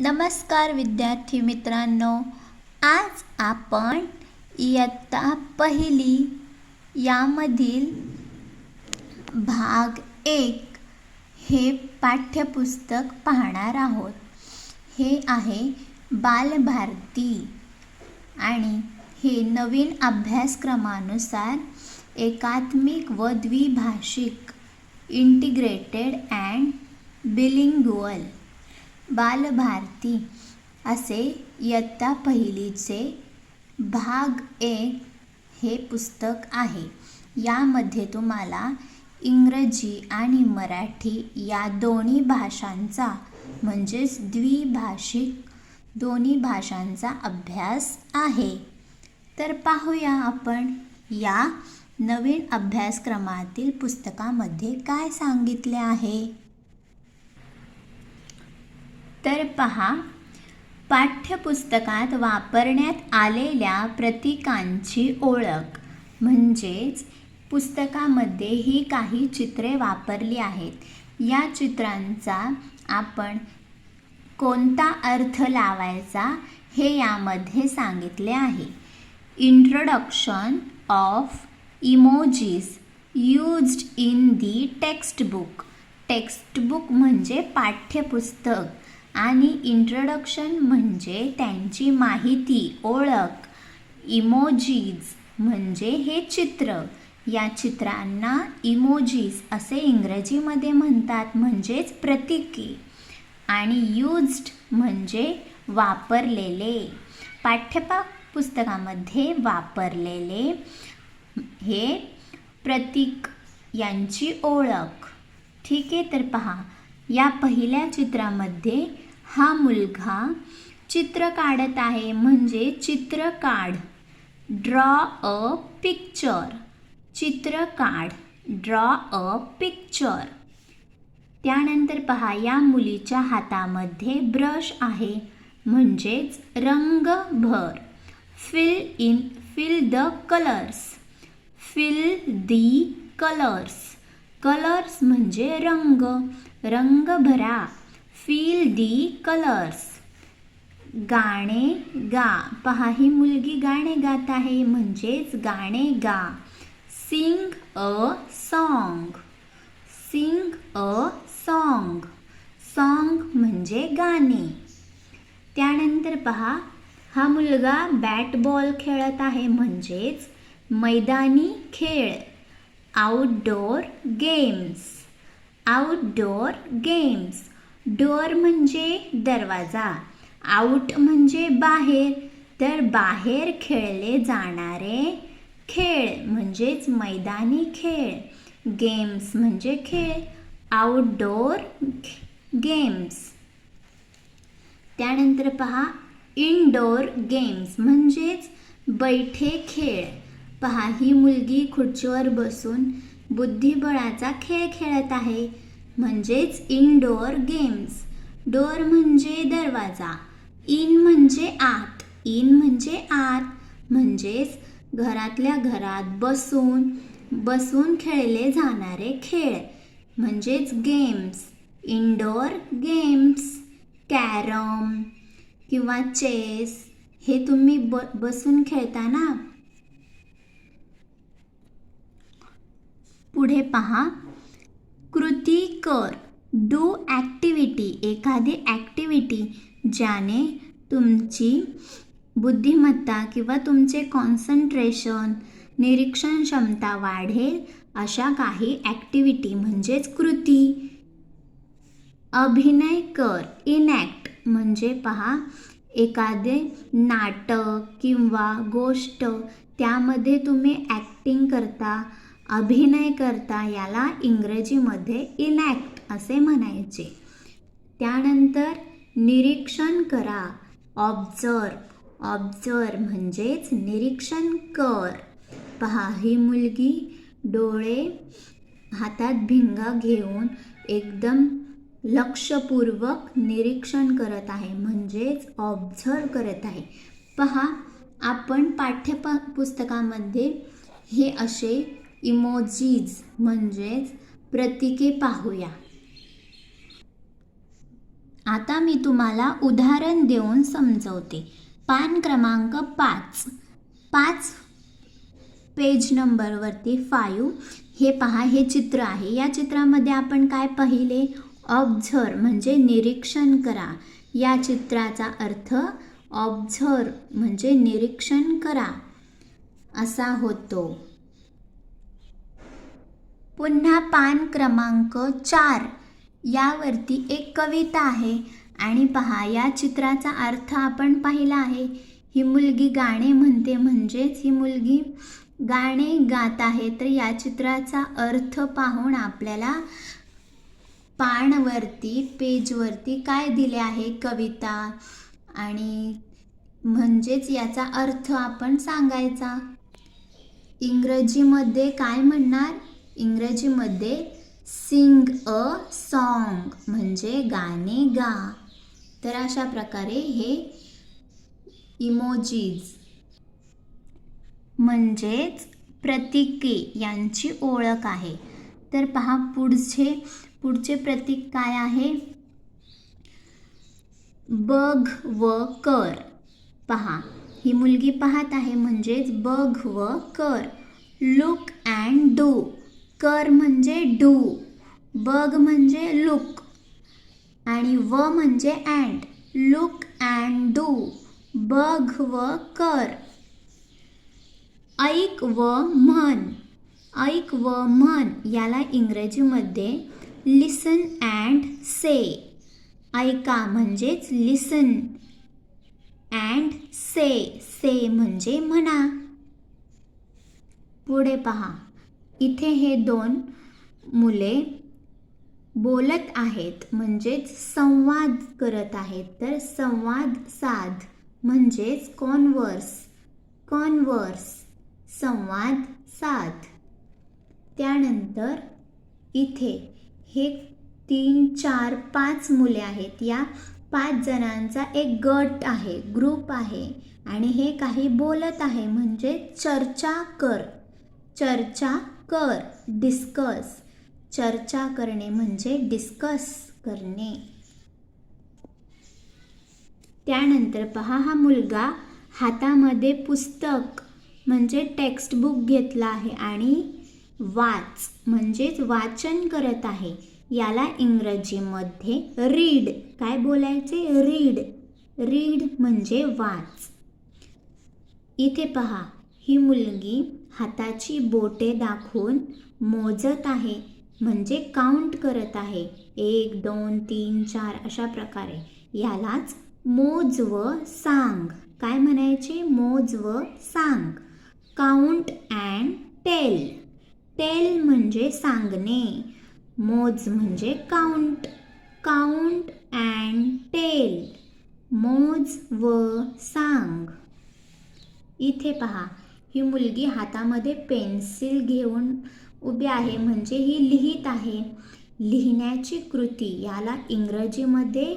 नमस्कार विद्यार्थी मित्रांनो आज आपण इयत्ता पहिली यामधील भाग एक हे पाठ्यपुस्तक पाहणार आहोत. हे आहे बालभारती आणि हे नवीन अभ्यासक्रमानुसार एकात्मिक व द्विभाषिक इंटिग्रेटेड अँड बिलिंग्युअल बालभारती असे इयत्ता पहिलीचे भाग ए हे पुस्तक आहे. यामध्ये तुम्हाला इंग्रजी आणि मराठी या दोन्ही भाषांचा म्हणजेच द्विभाषिक दोन्ही भाषांचा अभ्यास आहे. तर पाहूया आपण या नवीन अभ्यासक्रमातील पुस्तकामध्ये काय सांगितले आहे. तर पहा पाठ्यपुस्तकात वापरण्यात आलेल्या प्रतीकांची ओळख. म्हणजेच पुस्तकामध्ये ही काही चित्रे वापरली आहेत. या चित्रांचा आपण कोणता अर्थ लावायचा हे यामध्ये सांगितले आहे. Introduction of emojis used in the textbook textbook म्हणजे पाठ्यपुस्तक. आणि इंट्रोडक्शन म्हणजे त्यांची माहिती ओळख इमोजीज म्हणजे हे चित्र. या चित्रांना इमोजीज असे इंग्रजीमध्ये म्हणतात म्हणजेच प्रतीके. आणि यूज्ड म्हणजे वापरलेले. पाठ्यपाक पुस्तकामध्ये वापरलेले हे प्रतीक यांची ओळख. ठीक आहे तर पहा. या पहिल्या चित्रामध्ये हा मुलगा चित्र काढत आहे म्हणजे चित्र काढ. ड्रॉ अ पिक्चर चित्र काढ. ड्रॉ अ पिक्चर त्यानंतर पहा या मुलीच्या हातामध्ये ब्रश आहे म्हणजेच रंग भर fill in fill the colours fill the colours colours म्हणजे रंग. रंग भरा फील दी कलर्स गाणे गा. पहा ही मुलगी गाणे गात आहे म्हणजेच गाणे गा. Sing a song sing a song song म्हणजे गाणे. त्यानंतर पहा हा मुलगा बॅट बॉल खेळत आहे म्हणजेच मैदानी खेळ. Outdoor games outdoor games door म्हणजे दरवाजा आउट म्हणजे बाहेर. तर बाहेर खेळले जाणारे खेळ म्हणजेच मैदानी खेळ. गेम्स म्हणजे खेळ आउटडोअर गेम्स. त्यानंतर पहा इनडोअर गेम्स म्हणजेच बैठे खेळ. पहा ही मुलगी खुर्चीवर बसून बुद्धिबळाचा खेळ खेळत आहे. म्हणजेच इनडोअर गेम्स डोअर म्हणजे दरवाजा. इन म्हणजे आत. इन म्हणजे आत. म्हणजेच घरातल्या घरात बसून बसून खेळले जाणारे खेळ. म्हणजेच गेम्स इनडोअर गेम्स कॅरम किंवा चेस हे तुम्ही ब बसून खेळता ना पुढे पहा. कृती कर. डू ॲक्टिव्हिटी एखादी ॲक्टिव्हिटी ज्याने तुमची बुद्धिमत्ता किंवा तुमचे कॉन्सन्ट्रेशन निरीक्षण क्षमता वाढेल अशा काही ॲक्टिव्हिटी म्हणजेच कृती. अभिनय कर इनॅक्ट म्हणजे पहा एखादे नाटक किंवा गोष्ट त्यामध्ये तुम्ही ॲक्टिंग करता. अभिनय करता याला इंग्रजीमध्ये इनॅक्ट असे म्हणायचे. त्यानंतर निरीक्षण करा. ऑब्झर्व. ऑब्झर्व म्हणजेच निरीक्षण कर. पहा ही मुलगी डोळे हातात भिंगा घेऊन एकदम लक्षपूर्वक निरीक्षण करत आहे म्हणजेच ऑब्झर्व करत आहे. पहा आपण पाठ्यप पुस्तकामध्ये हे असे इमोजीज म्हणजेच प्रतीके पाहूया. आता मी तुम्हाला उदाहरण देऊन समजवते. पान क्रमांक पाच. पाच पेज नंबरवरती फाईव्ह हे पहा हे चित्र आहे. या चित्रामध्ये आपण काय पाहिले? ऑब्झर्व म्हणजे निरीक्षण करा. या चित्राचा अर्थ ऑब्झर्व म्हणजे निरीक्षण करा. असा होतो. पुन्हा पान क्रमांक चार. यावरती एक कविता आहे. आणि पहा या चित्राचा अर्थ आपण पाहिला आहे. ही मुलगी गाणे म्हणते म्हणजेच ही मुलगी गाणे गात आहे. तर या चित्राचा अर्थ पाहून आपल्याला पानवरती पेजवरती काय दिले आहे कविता? आणि म्हणजेच याचा अर्थ आपण सांगायचा. इंग्रजीमध्ये काय म्हणणार? इंग्रजीमध्ये सिंग अ सॉन्ग म्हणजे गाणे गा. तर अशा प्रकारे हे इमोजीज म्हणजेच प्रतीके यांची ओळख आहे. तर पहा पुढचे पुढचे प्रतीक काय आहे? बघ व कर. पहा ही मुलगी पाहत आहे म्हणजेच बघ व कर. लुक अँड डू कर म्हणजे डू बघ म्हणजे लुक आणि व म्हणजे अँड लुक अँड डू बघ व कर. ऐक व म्हण ऐक व म्हण याला इंग्रजीमध्ये लिसन अँड से ऐका म्हणजेच लिसन अँड से से म्हणजे म्हणा. पुढे पहा. इथे हे दोन मुले बोलत आहेत म्हणजेच संवाद करत आहेत. तर संवाद साध म्हणजेच कॉन्वर्स कॉन्वर्स संवाद साध. त्यानंतर इथे हे तीन चार पाच मुले आहेत. या पाच जणांचा एक गट आहे ग्रुप आहे. आणि हे काही बोलत आहे म्हणजे चर्चा कर चर्चा कर डिस्कस चर्चा करणे म्हणजे डिस्कस करणे. त्यानंतर पहा हा मुलगा हातामध्ये पुस्तक म्हणजे टेक्स्टबुक घेतला आहे आणि वाच म्हणजेच वाचन करत आहे. याला इंग्रजीमध्ये रीड काय बोलायचे? रीड रीड म्हणजे वाच. इथे पहा ही मुलगी हाताची बोटे दाखवून मोजत आहे म्हणजे काउंट करत आहे. एक दोन तीन चार अशा प्रकारे. यालाच मोज व सांग. काय म्हणायचे? मोज व सांग. काउंट अँड टेल टेल म्हणजे सांगणे. मोज म्हणजे काउंट काउंट अँड टेल मोज व सांग. इथे पहा. ही मुलगी हातामध्ये पेन्सिल घेऊन उभी आहे म्हणजे ही लिहित आहे. लिहिण्याची कृती याला इंग्रजीमध्ये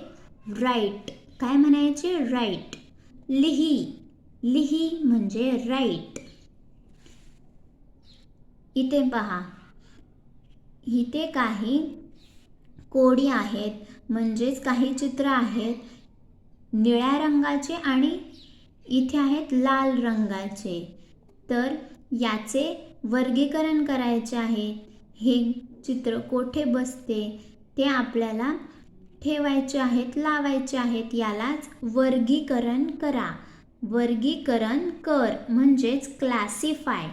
राईट काय म्हणायचे? राईट लिही लिही म्हणजे राईट इथे पहा. इथे काही कोडी आहेत म्हणजेच काही चित्र आहेत निळ्या रंगाचे आणि इथे आहेत लाल रंगाचे. तर याचे वर्गीकरण करायचे आहे. हे चित्र कोठे बसते? ते आपल्याला ठेवायचे आहेत लावायचे आहेत. यालाच वर्गीकरण करा. वर्गीकरण कर म्हणजेच क्लासिफाय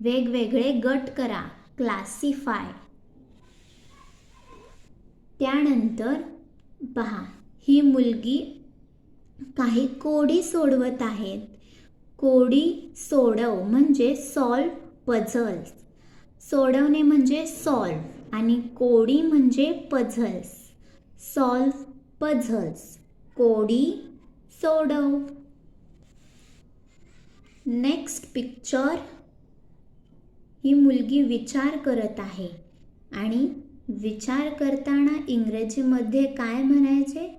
वेगवेगळे गट करा. क्लासिफाय त्यानंतर पहा ही मुलगी काही कोडी सोडवत आहेत. कोडी सोडव म्हणजे सॉल्व पझल्स. सोडवणे म्हणजे सॉल्व आणि कोडी म्हणजे पझल्स. Solve puzzles. कोडी सोडव. Next picture. ही मुलगी विचार करत आहे आणि विचार करताना इंग्रजीमध्ये काय म्हणायचे?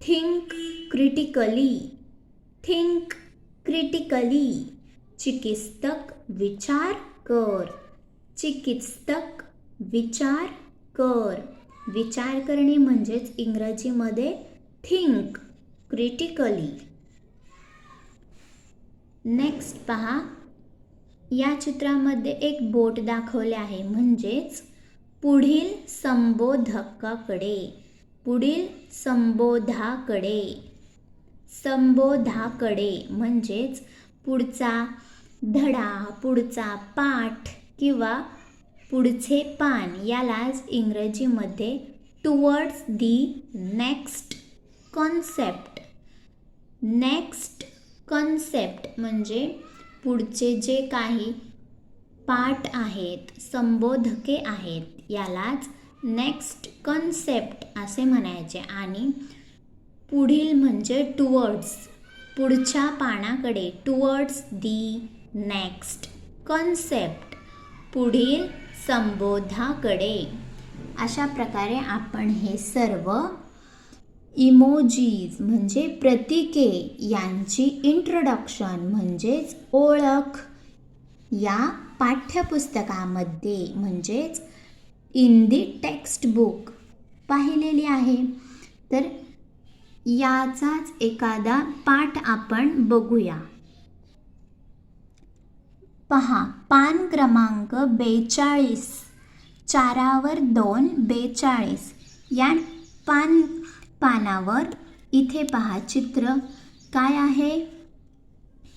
थिंक क्रिटिकली थिंक क्रिटिकली चिकित्सक विचार कर. चिकित्सक विचार कर. विचार करणे म्हणजेच इंग्रजीमध्ये थिंक क्रिटिकली नेक्स्ट पहा. या चित्रामध्ये एक बोट दाखवले आहे. म्हणजेच पुढील संबोधकाकडे. पुढील संबोधाकडे संबोधाकडे म्हणजेच पुढचा धडा पुढचा पाठ किंवा पुढचे पान यालाच इंग्रजीमध्ये towards the next concept next concept म्हणजे पुढचे जे काही पाठ आहेत संबोधके आहेत यालाच नेक्स्ट कॉन्सेप्ट असे म्हणायचे. आणि पुढील म्हणजे टुवर्ड्स पुढच्या पानाकडे टुवर्ड्स दी नेक्स्ट कॉन्सेप्ट पुढील संबोधाकडे. अशा प्रकारे आपण हे सर्व इमोजीज म्हणजे प्रतीके यांची इंट्रोडक्शन म्हणजेच ओळख. या पाठ्यपुस्तकामध्ये म्हणजेच इन दी टेक्स्ट बुक पाहिलेली आहे. तर याचाच एखादा पाठ आपण बघूया. पहा पान क्रमांक बेचाळीस. चारावर दोन बेचाळीस. या पान पानावर इथे पहा चित्र. काय आहे?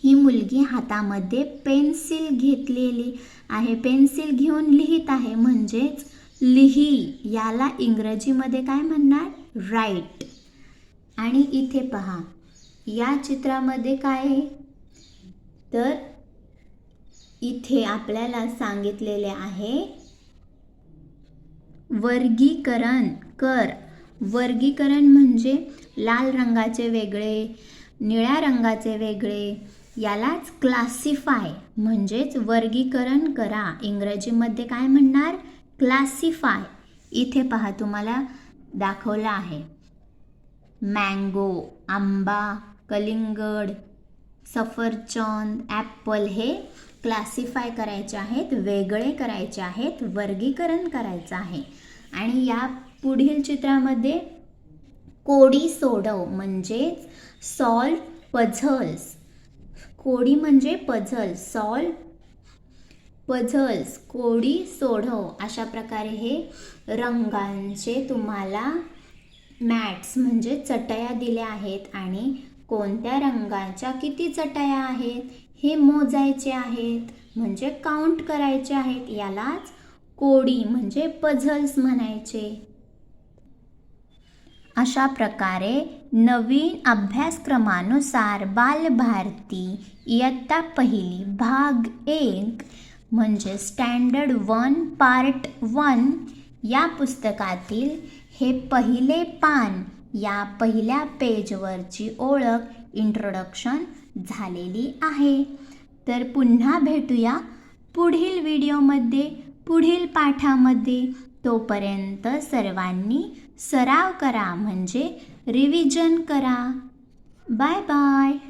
ही मुलगी हातामध्ये पेन्सिल घेतलेली आहे. पेन्सिल घेऊन लिहित आहे म्हणजेच लिही. याला इंग्रजीमध्ये काय म्हणणार? राईट. आणि इथे पहा. या चित्रामध्ये काय आहे? तर इथे आपल्याला सांगितलेले आहे वर्गीकरण कर. वर्गीकरण म्हणजे लाल रंगाचे वेगळे निळ्या रंगाचे वेगळे यालाच क्लासिफाय म्हणजेच वर्गीकरण करा. इंग्रजीमध्ये काय म्हणणार? क्लासिफाय इथे पहा तुम्हाला दाखवलं आहे. मँगो आंबा कलिंगड सफरचंद ॲपल हे क्लासिफाय करायचे आहेत वेगळे करायचे आहेत वर्गीकरण करायचं आहे. आणि या पुढील चित्रामध्ये कोडी सोडव म्हणजेच सॉल्व पझल्स कोडी म्हणजे पझल सॉल्व पझल्स कोडी सोडव. अशा प्रकारे हे रंगांचे तुम्हाला मॅट्स म्हणजे चटया दिल्या आहेत आणि कोणत्या रंगाच्या किती चटया आहेत हे मोजायचे आहेत म्हणजे काउंट करायचे आहेत यालाच कोडी म्हणजे पझल्स म्हणायचे. अशा प्रकारे नवीन अभ्यासक्रमानुसार बालभारती इयत्ता पहिली भाग एक म्हणजे स्टँडर्ड वन पार्ट वन या पुस्तकातील हे पहिले पान या पहिल्या पेजवरची ओळख इंट्रोडक्शन झालेली आहे. तर पुन्हा भेटूया पुढील व्हिडिओमध्ये पुढील पाठामध्ये. तोपर्यंत सर्वांनी सराव करा म्हणजे रिव्हिजन करा. Bye bye